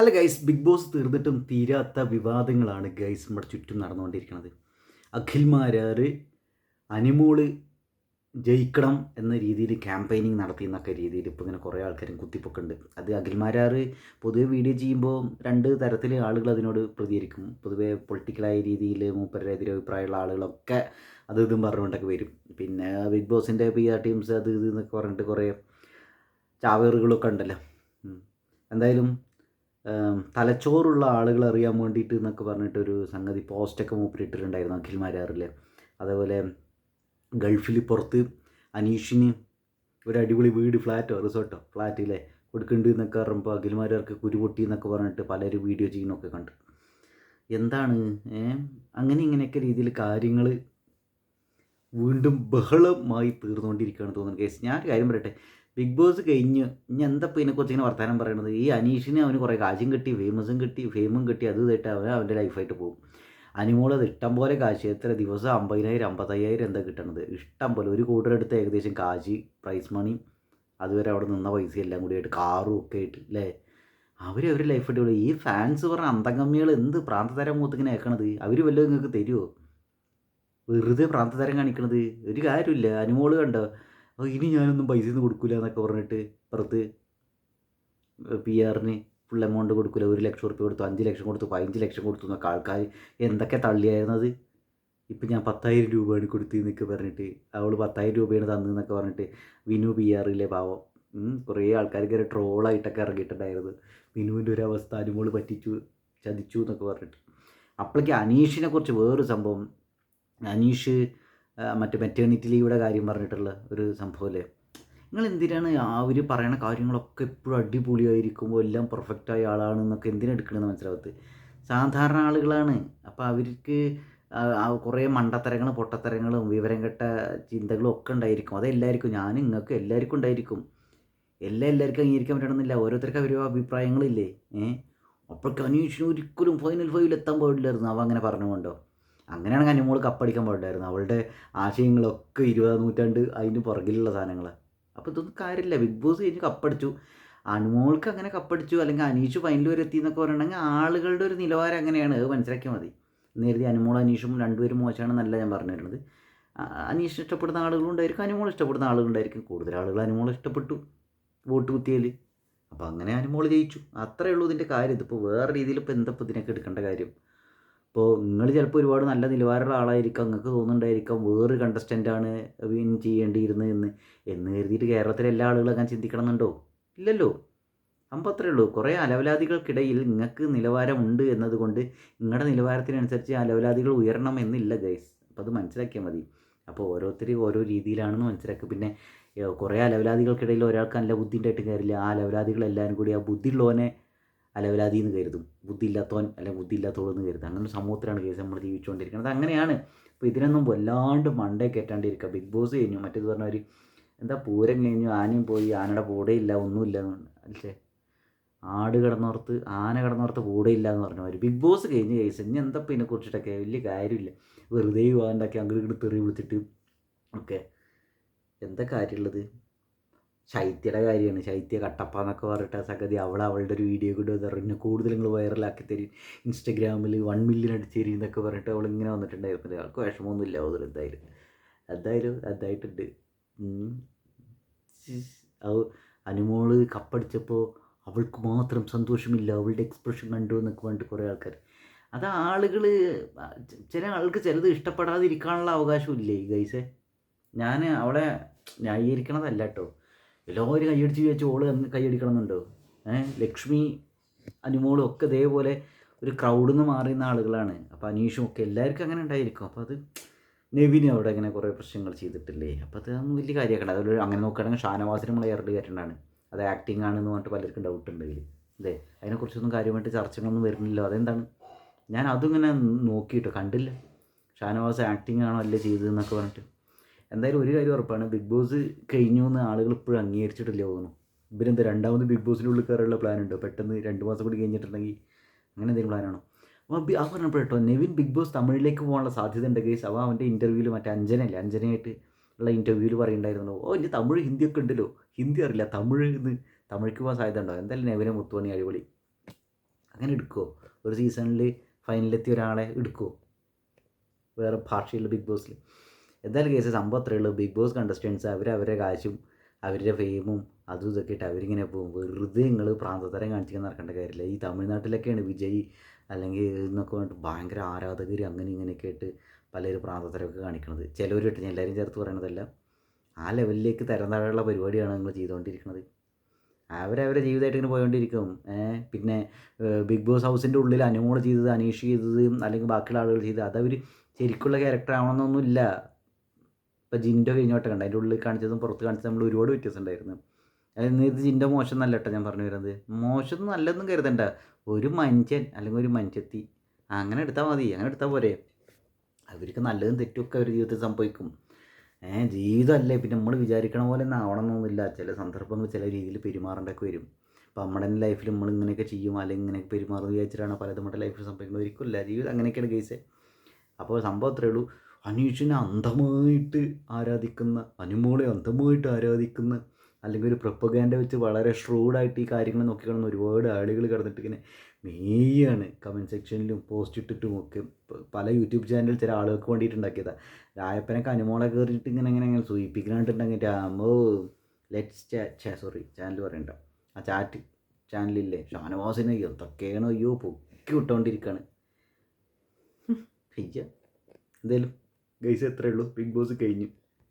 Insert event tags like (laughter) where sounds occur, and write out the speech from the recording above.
അല്ല guys big boss തീർന്നിട്ടും തീരാത്ത വിവാദങ്ങളാണ് guys നമ്മുടെ ചുറ്റും നടന്നുകൊണ്ടിരിക്കുന്നത്. അഖിൽമാരാർ അനിമോൾ ജയിക്കണം എന്ന രീതിയിൽ ക്യാമ്പയിനിങ് നടത്തി എന്നൊക്കെ രീതിയിൽ ഇപ്പോൾ ഇങ്ങനെ കുറേ ആൾക്കാരും കുത്തിപ്പൊക്കുണ്ട് അത് അഖിൽമാരാർ പൊതുവെ വീഡിയോ ചെയ്യുമ്പോൾ രണ്ട് തരത്തിൽ ആളുകൾ അതിനോട് പ്രതികരിക്കും. പൊതുവെ പൊളിറ്റിക്കലായ രീതിയിൽ മൂപ്പരുടെ എതിരഭിപ്രായമുള്ള ആളുകളൊക്കെ അത് ഇതും പറഞ്ഞുകൊണ്ടൊക്കെ വരും. പിന്നെ ബിഗ് ബോസിന്റെ പി ആർ ടീംസ് അത് ഇത് എന്നൊക്കെ പറഞ്ഞിട്ട് കുറേ ചാവേറുകളൊക്കെ ഉണ്ടല്ലോ. എന്തായാലും തലച്ചോറുള്ള ആളുകൾ അറിയാൻ വേണ്ടിയിട്ട് എന്നൊക്കെ പറഞ്ഞിട്ടൊരു സംഗതി പോസ്റ്റൊക്കെ മൂപ്പരിട്ടിട്ടുണ്ടായിരുന്നു അഖിൽമാരാറിൽ അതേപോലെ ഗൾഫിൽ പുറത്ത് അനീഷിന് ഒരു അടിപൊളി വീട് ഫ്ലാറ്റോ റിസോർട്ടോ ഫ്ലാറ്റിലെ കൊടുക്കുന്നുണ്ട് എന്നൊക്കെ പറയുമ്പോൾ അഖിൽമാരാർക്ക് കുരുപൊട്ടി എന്നൊക്കെ പറഞ്ഞിട്ട് പലരും വീഡിയോ ചെയ്യുന്നൊക്കെ കണ്ടു. എന്താണ്? അങ്ങനെ ഇങ്ങനെയൊക്കെ രീതിയിൽ കാര്യങ്ങൾ വീണ്ടും ബഹളമായി തീർന്നുകൊണ്ടിരിക്കുകയാണ് തോന്നുന്നത് കേസ് ഞാൻ കാര്യം പറയട്ടെ. ബിഗ് ബോസ് കഴിഞ്ഞ് ഇനി എന്താ ഇപ്പോൾ ഇതിനെക്കുറിച്ച് ഇങ്ങനെ വർത്തമാനം പറയണത്? ഈ അനീഷിന് അവന് കുറേ കാശും കിട്ടി ഫേമസും കിട്ടി ഫെയിമും കിട്ടി. അത് ഇതായിട്ട് അവൻ അവന്റെ ലൈഫായിട്ട് പോകും. അനിമോൾ അത് ഇഷ്ടം പോലെ കാശ് എത്ര? ദിവസം അമ്പതിനായിരം അമ്പത്തയ്യായിരം എന്താ കിട്ടണത്? ഇഷ്ടം പോലെ. ഒരു കൂട്ടരെടുത്ത് ഏകദേശം കാശ് പ്രൈസ് മണി അതുവരെ അവിടെ നിന്ന പൈസ എല്ലാം കൂടി ആയിട്ട് കാറും ഒക്കെ ആയിട്ട് അല്ലേ അവർ അവർ ലൈഫ് അടിപൊളി ഈ ഫാൻസ് പറഞ്ഞ അന്തംഗമ്മികൾ എന്ത് പ്രാന്തതരം മൂത്തിങ്ങനെ ഏക്കണത് അവർ വല്ലതും നിങ്ങൾക്ക് തരുമോ വെറുതെ പ്രാന്തതരം കാണിക്കണത്? ഒരു കാര്യമില്ല. അനുമോൾ കണ്ടോ? ഓ ഇനി ഞാനൊന്നും പൈസ ഒന്നും കൊടുക്കില്ല എന്നൊക്കെ പറഞ്ഞിട്ട് പുറത്ത് പി ആറിന് ഫുൾ എമൗണ്ട് കൊടുക്കില്ല ഒരു ലക്ഷം റുപ്യ കൊടുത്തു അഞ്ച് ലക്ഷം കൊടുത്തു പതിനഞ്ച് ലക്ഷം കൊടുത്തു എന്നൊക്കെ ആൾക്കാർ എന്തൊക്കെ തള്ളിയായിരുന്നത് ഇപ്പം ഞാൻ പത്തായിരം രൂപയാണ് കൊടുത്തു എന്നൊക്കെ പറഞ്ഞിട്ട് അവൾ പത്തായിരം രൂപയാണ് തന്നതെന്നൊക്കെ പറഞ്ഞിട്ട് വിനു പി ആറിലെ പാവം. കുറേ ആൾക്കാർക്ക് ഒരു ട്രോളായിട്ടൊക്കെ ഇറങ്ങിയിട്ടുണ്ടായിരുന്നു. വിനുവിന്റെ ഒരു അവസ്ഥ അനുമോൾ പറ്റിച്ചു ചതിച്ചു എന്നൊക്കെ പറഞ്ഞിട്ട്. അപ്പോഴേക്ക് അനീഷിനെ കുറിച്ച് വേറൊരു സംഭവം. അനീഷ് മറ്റേ മെറ്റേണിറ്റി ലീവിടെ കാര്യം പറഞ്ഞിട്ടുള്ള ഒരു സംഭവമല്ലേ നിങ്ങൾ എന്തിനാണ് അവർ പറയണ കാര്യങ്ങളൊക്കെ എപ്പോഴും അടിപൊളിയായിരിക്കുമ്പോൾ എല്ലാം പെർഫെക്റ്റായ ആളാണെന്നൊക്കെ എന്തിനാണ് എടുക്കണമെന്ന് മനസ്സിലാവത്ത് സാധാരണ ആളുകളാണ്. അപ്പോൾ അവർക്ക് കുറേ മണ്ടത്തരങ്ങളും പൊട്ടത്തരങ്ങളും വിവരം കെട്ട ചിന്തകളും ഒക്കെ ഉണ്ടായിരിക്കും. അതെല്ലാവർക്കും ഞാൻ നിങ്ങൾക്ക് എല്ലാവർക്കും ഉണ്ടായിരിക്കും. എല്ലാം എല്ലാവർക്കും അംഗീകരിക്കാൻ പറ്റണമെന്നില്ല. ഓരോരുത്തർക്ക് അവരോ അഭിപ്രായങ്ങളില്ലേ? ഏഹ് അപ്പോഴേക്ക് അനീഷിന് ഒരിക്കലും ഫൈനൽ ഫൈവിൽ എത്താൻ പാടില്ലായിരുന്നു. അവ അങ്ങനെ പറഞ്ഞുകൊണ്ടോ? അങ്ങനെയാണെങ്കിൽ അനുമോൾ കപ്പടിക്കാൻ പാടില്ലായിരുന്നു അവളുടെ ആശയങ്ങളൊക്കെ ഇരുപതാം നൂറ്റാണ്ട് അതിന് പുറകിലുള്ള സാധനങ്ങൾ അപ്പോൾ ഇതൊന്നും കാര്യമില്ല. ബിഗ് ബോസ് കഴിഞ്ഞ് കപ്പടിച്ചു. അനുമോൾക്ക് അങ്ങനെ കപ്പടിച്ചു. അല്ലെങ്കിൽ അനീഷ് ഫൈനൽ വരെ എത്തി എന്നൊക്കെ പറയണമെങ്കിൽ ആളുകളുടെ ഒരു നിലവാരം അങ്ങനെയാണ്. അത് മനസ്സിലാക്കിയാൽ മതി. നേരത്തെ അനുമോൾ അനീഷും രണ്ടുപേരും മോശമാണെന്നല്ല ഞാൻ പറഞ്ഞു വരുന്നത്. അനീഷ് ഇഷ്ടപ്പെടുന്ന ആളുകളുണ്ടായിരിക്കും അനുമോൾ ഇഷ്ടപ്പെടുന്ന ആളുകളുണ്ടായിരിക്കും കൂടുതൽ ആളുകൾ അനുമോൾ ഇഷ്ടപ്പെട്ടു. വോട്ട് കുത്തിയാൽ. അപ്പോൾ അങ്ങനെ അനുമോൾ ജയിച്ചു. അത്രയേ ഉള്ളൂ ഇതിന്റെ കാര്യം. ഇതിപ്പോൾ വേറെ രീതിയിൽ ഇപ്പോൾ എന്താ ഇപ്പോൾ ഇതിനൊക്കെ എടുക്കേണ്ട കാര്യം? ഇപ്പോൾ നിങ്ങൾ ചിലപ്പോൾ ഒരുപാട് നല്ല നിലവാരമുള്ള ആളായിരിക്കാം. നിങ്ങൾക്ക് തോന്നുന്നുണ്ടായിരിക്കാം വേറൊരു കണ്ടസ്റ്റന്റാണ് വിൻ ചെയ്യേണ്ടിയിരുന്നത് എന്ന്. എന്ന് കരുതിയിട്ട് കേരളത്തിലെ എല്ലാ ആളുകളും അങ്ങനെ ചിന്തിക്കണമെന്നുണ്ടോ? ഇല്ലല്ലോ. അപ്പോൾ അത്രേ ഉള്ളൂ. കുറേ അലവലാദികൾക്കിടയിൽ നിങ്ങൾക്ക് നിലവാരമുണ്ട് എന്നതുകൊണ്ട് നിങ്ങളുടെ നിലവാരത്തിനനുസരിച്ച് അലവലാദികൾ ഉയരണം എന്നില്ല ഗൈസ് അപ്പോൾ അത് മനസ്സിലാക്കിയാൽ മതി. അപ്പോൾ ഓരോരുത്തർ ഓരോ രീതിയിലാണെന്ന് മനസ്സിലാക്കുക. പിന്നെ കുറേ അലവലാദികൾക്കിടയിൽ ഒരാൾക്ക് നല്ല ബുദ്ധി ഉണ്ടായിട്ട് കാര്യമില്ല. ആ അലവലാദികളെല്ലാവരും കൂടി ആ ബുദ്ധിയുള്ളവനെ അലവലാതി എന്ന് കരുതും. ബുദ്ധി ഇല്ലാത്തവൻ അല്ലെങ്കിൽ ബുദ്ധി ഇല്ലാത്തവളെന്ന് കരുതും. അങ്ങനെ ഒരു സമൂഹത്തിലാണ് കേസ് നമ്മൾ ജീവിച്ചുകൊണ്ടിരിക്കുന്നത്. അങ്ങനെയാണ്. അപ്പോൾ ഇതിനൊന്നും വല്ലാണ്ട് മണ്ടേ കയറ്റാണ്ടിരിക്കുക ബിഗ് ബോസ് കഴിഞ്ഞു. മറ്റേത് പറഞ്ഞവർ എന്താ പൂരം കഴിഞ്ഞു. ആനയും പോയി. ആനയുടെ കൂടെയില്ല ഒന്നുമില്ല അല്ലേ? ആട് കിടന്നോർത്ത് ആന കിടന്നോർത്ത് കൂടെയില്ല എന്ന് പറഞ്ഞു ബിഗ് ബോസ് കഴിഞ്ഞ് കേസ് ഇനി എന്താ ഇതിനെ കുറിച്ചിട്ടൊക്കെ? വലിയ കാര്യമില്ല. വെറുതെ വിവാഹണ്ടാക്കി അങ്ങോട്ട് ഇങ്ങോട്ട് തെറി വിളിച്ചിട്ട് ഒക്കെ. എന്താ കാര്യമുള്ളത്? ശൈത്യയുടെ കാര്യമാണ്. ശൈത്യ കട്ടപ്പ എന്നൊക്കെ പറഞ്ഞിട്ട് ആ സംഗതി അവൾ അവളുടെ ഒരു വീഡിയോ കൂടെ പറഞ്ഞു കൂടുതൽ നിങ്ങൾ വൈറലാക്കി തരും. ഇൻസ്റ്റഗ്രാമിൽ വൺ മില്യൺ അടിച്ച് തരും എന്നൊക്കെ പറഞ്ഞിട്ട് അവൾ ഇങ്ങനെ വന്നിട്ടുണ്ടായിരുന്നു. അവൾക്ക് വിഷമമൊന്നുമില്ല അതിൽ എന്തായാലും. എന്തായാലും. ശ്ശ്. അത് അനുമോൾ കപ്പടിച്ചപ്പോൾ അവൾക്ക് മാത്രം സന്തോഷമില്ല. അവളുടെ എക്സ്പ്രഷൻ കണ്ടു എന്നൊക്കെ പറഞ്ഞിട്ട് കുറേ ആൾക്കാർ അത് ആളുകൾ ചില ആൾക്ക് ചിലത് ഇഷ്ടപ്പെടാതിരിക്കാനുള്ള അവകാശമില്ലേ ഗൈസെ ഞാൻ അവളെ ന്യായീകരിക്കണതല്ല കേട്ടോ എല്ലാവരും കൈയടിച്ച് ചോദിച്ചു ഓൾ കൈയടിക്കണമെന്നുണ്ടോ? ഏഹ് ലക്ഷ്മി അനുമോളും ഒക്കെ ഇതേപോലെ ഒരു ക്രൗഡിൽ നിന്ന് മാറിയുന്ന ആളുകളാണ്. അപ്പോൾ അനീഷും ഒക്കെ എല്ലാവർക്കും അങ്ങനെ ഉണ്ടായിരിക്കും. അപ്പോൾ അത് നെവിന് അവിടെ അങ്ങനെ കുറേ പ്രശ്നങ്ങൾ ചെയ്തിട്ടില്ലേ? അപ്പോൾ അതൊന്നും വലിയ കാര്യമാക്കണ്ട അതൊരു അങ്ങനെ നോക്കുകയാണെങ്കിൽ ഷാനവാസിനും നമ്മളെ ഇറണ്ട് കയറ്റേണ്ടതാണ് അത് ആക്ടിങ് ആണെന്ന് പറഞ്ഞിട്ട് പലർക്കും ഡൗട്ട് ഉണ്ട് ഇതിൽ അതെ അതിനെക്കുറിച്ചൊന്നും കാര്യമായിട്ട് ചർച്ചകളൊന്നും വരുന്നില്ല. അതെന്താണ്? ഞാൻ അതിങ്ങനെ നോക്കിയിട്ട്. കണ്ടില്ല. ഷാനവാസ് ആക്ടിങ് ആണോ അല്ലേ ചെയ്തതെന്നൊക്കെ പറഞ്ഞിട്ട്. എന്തായാലും ഒരു കാര്യം ഉറപ്പാണ്. ബിഗ് ബോസ് കഴിഞ്ഞു എന്ന് ആളുകൾ ഇപ്പോഴും അംഗീകരിച്ചിട്ടില്ല തോന്നുന്നു. ഇവരെന്താ രണ്ടാമത് ബിഗ് ബോസിനുള്ളിൽ കയറാനുള്ള പ്ലാൻ ഉണ്ടോ? പെട്ടെന്ന് രണ്ട് മാസം കൂടി കഴിഞ്ഞിട്ടുണ്ടെങ്കിൽ അങ്ങനെ എന്തെങ്കിലും പ്ലാനാണോ അപ്പോൾ ആ പറഞ്ഞപ്പോൾ കേട്ടോ നെവിൻ ബിഗ് ബോസ് തമിഴിലേക്ക് പോകാനുള്ള സാധ്യത ഉണ്ട് കേസ് അവ അവന്റെ ഇന്റർവ്യൂവിൽ മറ്റേ അഞ്ജനയല്ലേ അഞ്ജനയായിട്ട് ഉള്ള ഇന്റർവ്യൂവിൽ പറയുന്നുണ്ടായിരുന്നു. ഓ ഇനി തമിഴ് ഹിന്ദിയൊക്കെ ഉണ്ടല്ലോ. ഹിന്ദി അറിയില്ല. തമിഴ് ഇന്ന് തമിഴ്ക്ക് പോകാൻ സാധ്യത ഉണ്ടോ? എന്തായാലും നെവിനെ മുത്തുപണി അടിപൊളി. അങ്ങനെ എടുക്കുമോ ഒരു സീസണിൽ ഫൈനലിലെത്തിയ ഒരാളെ എടുക്കുമോ വേറെ ഭാഷയുള്ള ബിഗ് ബോസിൽ എന്തായാലും കേസ് സംഭവം ഉള്ളൂ. ബിഗ് ബോസ് കണ്ടസ്റ്റൻസ് അവർ അവരുടെ കാശും അവരുടെ ഫെയിമും അതും ഇതൊക്കെ ഇട്ട് അവരിങ്ങനെ പോകും. വെറുതെ നിങ്ങൾ പ്രാന്തതരം കാണിച്ചിക്കാൻ നടക്കേണ്ട കാര്യമില്ല. ഈ തമിഴ്നാട്ടിലൊക്കെയാണ് വിജയ് അല്ലെങ്കിൽ എന്നൊക്കെ പറഞ്ഞിട്ട് ഭയങ്കര ആരാധകർ അങ്ങനെ ഇങ്ങനെയൊക്കെ ആയിട്ട് പലരും പ്രാന്തതരമൊക്കെ കാണിക്കുന്നത് ചിലവരിട്ട് ഞാൻ എല്ലാവരും ചേർത്ത് പറയണതല്ല. ആ ലെവലിലേക്ക് തരം താഴെയുള്ള പരിപാടിയാണ് നിങ്ങൾ ചെയ്തുകൊണ്ടിരിക്കുന്നത് അവരവരുടെ ജീവിതമായിട്ട് ഇങ്ങനെ പോയിക്കൊണ്ടിരിക്കും പിന്നെ ബിഗ് ബോസ് ഹൗസിന്റെ ഉള്ളിൽ അനുമോൾ ചെയ്തത് അനീഷ് ചെയ്തത് അല്ലെങ്കിൽ ബാക്കിയുള്ള ആളുകൾ ചെയ്തത് അതവർ ശരിക്കുള്ള ക്യാരക്ടർ ആവണമെന്നൊന്നുമില്ല ഇപ്പോൾ ജിൻഡോ കഴിഞ്ഞോട്ടെ കണ്ട? അതിന്റെ ഉള്ളിൽ കാണിച്ചതും പുറത്ത് കാണിച്ചതും നമ്മൾ ഒരുപാട് വ്യത്യാസം ഉണ്ടായിരുന്നു. അതായത് ഇത് ജിന്റെ മോശം നല്ല കേട്ടോ ഞാൻ പറഞ്ഞു വരുന്നത്. മോശം നല്ലതെന്നും കരുതണ്ട. ഒരു മഞ്ചൻ അല്ലെങ്കിൽ ഒരു മഞ്ചത്തി അങ്ങനെ എടുത്താൽ മതി അങ്ങനെ എടുത്താൽ പോരെ. അവർക്ക് നല്ലതും തെറ്റുമൊക്കെ അവർ ജീവിതത്തിൽ സംഭവിക്കും. ഏഹ് ജീവിതമല്ലേ? പിന്നെ നമ്മൾ വിചാരിക്കണ പോലെ ഒന്നും ആവണമെന്നൊന്നുമില്ല. ചില സന്ദർഭങ്ങൾ ചില രീതിയിൽ പെരുമാറേണ്ടൊക്കെ വരും. അപ്പോൾ നമ്മുടെ തന്നെ ലൈഫിൽ നമ്മൾ ഇങ്ങനെയൊക്കെ ചെയ്യും അല്ലെങ്കിൽ ഇങ്ങനെയൊക്കെ പെരുമാറുന്ന വിചാരിച്ചിട്ടാണ് പലതും നമ്മുടെ ലൈഫിൽ സംഭവിക്കുന്നത്. ഒരിക്കലില്ല ജീവിതം അങ്ങനെയൊക്കെയാണ് കേസ് അപ്പോൾ സംഭവം അത്രയേ ഉള്ളൂ. അനീഷിനെ അന്ധമായിട്ട് ആരാധിക്കുന്ന അനുമോളെ അന്ധമായിട്ട് ആരാധിക്കുന്ന അല്ലെങ്കിൽ ഒരു പ്രൊപ്പഗാൻഡ വെച്ച് വളരെ ഷ്രൂഡായിട്ട് ഈ കാര്യങ്ങൾ നോക്കിക്കാണുന്ന ഒരുപാട് ആളുകൾ കിടന്നിട്ട് ഇങ്ങനെ മെയ്യാണ് കമന്റ് സെക്ഷനിലും പോസ്റ്റ് ഇട്ടിട്ടും ഒക്കെ. പല യൂട്യൂബ് ചാനൽ ചില ആളുകൾക്ക് വേണ്ടിയിട്ട് ഉണ്ടാക്കിയതാണ് രായപ്പനൊക്കെ അനുമോളെ കയറിയിട്ട് ഇങ്ങനെ ഇങ്ങനെ ഇങ്ങനെ സൂചിപ്പിക്കാനായിട്ടുണ്ടെങ്കിൽ അമ്മോ ലെറ്റ്സ് ചാ സോറി ചാനൽ പറയണ്ട. ആ ചാറ്റ് ചാനലില്ലേ ഷാനവാസിനെ എന്തൊക്കെയാണോ അയ്യോ പൊക്കി വിട്ടുകൊണ്ടിരിക്കുകയാണ് (laughs) എന്തായാലും ഗൈസ് എത്രയേ ഉള്ളൂ ബിഗ് ബോസ് കഴിഞ്ഞു